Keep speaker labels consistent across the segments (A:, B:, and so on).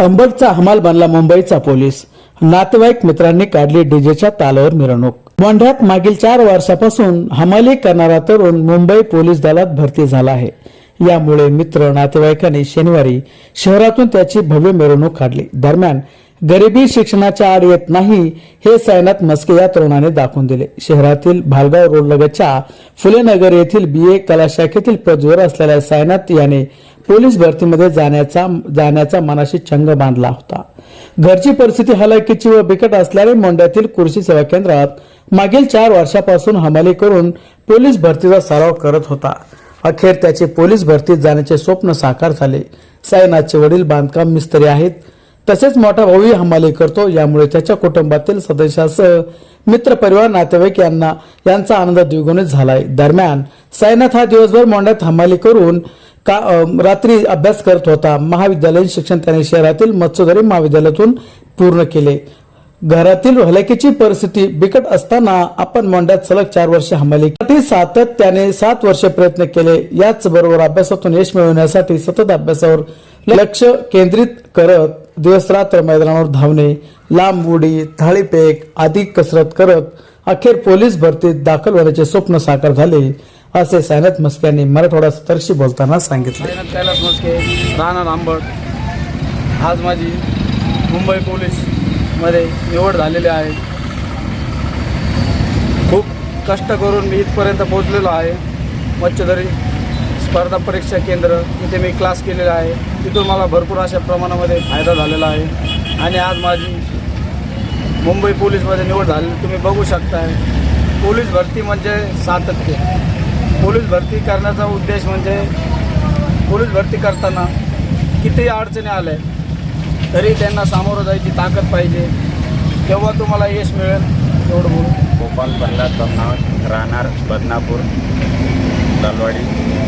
A: अंबडचा हमाल बनला मुंबईचा पोलीस. नातेवाईक मित्रांनी काढली डीजेच्या तालावर मिरवणूक. मोंढ्यात मागील चार वर्षापासून हमाली करणारा तरुण मुंबई पोलीस दलात भरती झाला आहे. यामुळे मित्र नातेवाईकांनी शनिवारी शहरातून त्याची भव्य मिरवणूक काढली. दरम्यान गरिबी शिक्षणाच्या आड येत नाही हे सैनात मस्के या तरुणाने दाखवून दिले. शहरातील भालगाव रोड लगतच्या फुलेनगर येथील बी ए कला शाखेतील पदवीवर असलेल्या सायनाथ याने पोलीस भरतीमध्ये जाण्याचा जाण्याचा मनाशी चंग बांधला होता. घरची परिस्थिती हलाखीची व बिकट असल्याने मोंड्यातील कृषी सेवा केंद्रात मागील चार वर्षापासून हमाली करून पोलीस भरतीचा सराव करत होता. अखेर त्याचे पोलीस भरतीत जाण्याचे स्वप्न साकार झाले. सायनाथचे वडील बांधकाम मिस्त्री आहेत. तसेच मोठा भाऊही हमाली करतो. यामुळे त्याच्या कुटुंबातील सदस्यासह मित्र परिवार नातेवाईक यांना यांचा आनंद द्विगुणित झालाय. दरम्यान सायनाथ हा दिवसभर मोंड्यात हमाली करून का रात्री अभ्यास करत होता. महाविद्यालयीन शिक्षण त्याने शहरातील मत्स्यधरी महाविद्यालयातून पूर्ण केले. घरातील हलाखीची परिस्थिती बिकट असताना आपण मोंड्यात सलग चार वर्ष हमाली केली. सातत्याने सात वर्ष प्रयत्न केले. याच बरोबर अभ्यासातून यश मिळवण्यासाठी सतत अभ्यासावर लक्ष केंद्रित करत दिवसरात्र मैदानावर धावणे लांब उडी थाळीपेक आदी कसरत करत अखेर पोलीस भरतीत दाखल होण्याचे स्वप्न साकार झाले असे सायनाथ मस्के यांनी मराठवाडा सतर्कशी बोलताना सांगितले.
B: कैलास मस्के राणा आंबट आज माझी मुंबई पोलीसमध्ये निवड झालेली आहे. खूप कष्ट करून मी इथपर्यंत पोहोचलेलो आहे. मच्छदरी स्पर्धा परीक्षा केंद्र इथे मी क्लास केलेला आहे. तिथून मला भरपूर अशा प्रमाणामध्ये फायदा झालेला आहे. आणि आज माझी मुंबई पोलीसमध्ये निवड झाली तुम्ही बघू शकताय. पोलीस भरती म्हणजे सातत्य. पोलीस भरती करण्याचा उद्देश म्हणजे पोलीस भरती करताना कितीही अडचणी आल्या तरी त्यांना सामोरं जायची ताकद पाहिजे. तेव्हा तुम्हाला यश मिळेल एवढं बोलू.
C: गोपाल प्रल्हाद राहणार बदनापूर लालवाडी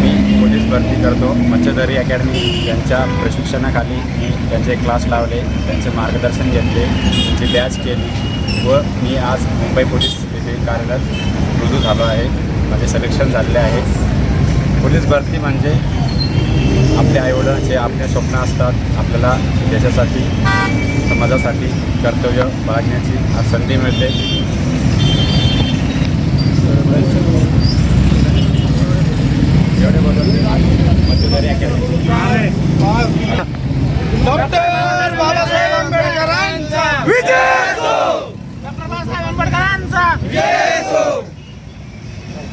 C: मी पोलीस भरती करतो. मच्छदरी अकॅडमी यांच्या प्रशिक्षणाखाली मी त्यांचे क्लास लावले त्यांचे मार्गदर्शन घेतले त्यांची बॅच केली व मी आज मुंबई पोलीस येथे कार्यरत रुजू झालो आहे. माझे सिलेक्शन झालेले आहे. पोलीस भरती म्हणजे आपल्या आईवडिलांचे आपले स्वप्न असतात आपल्याला देशासाठी समाजासाठी कर्तव्य बाळगण्याची आज संधी मिळते.
B: ਡਾਕਟਰ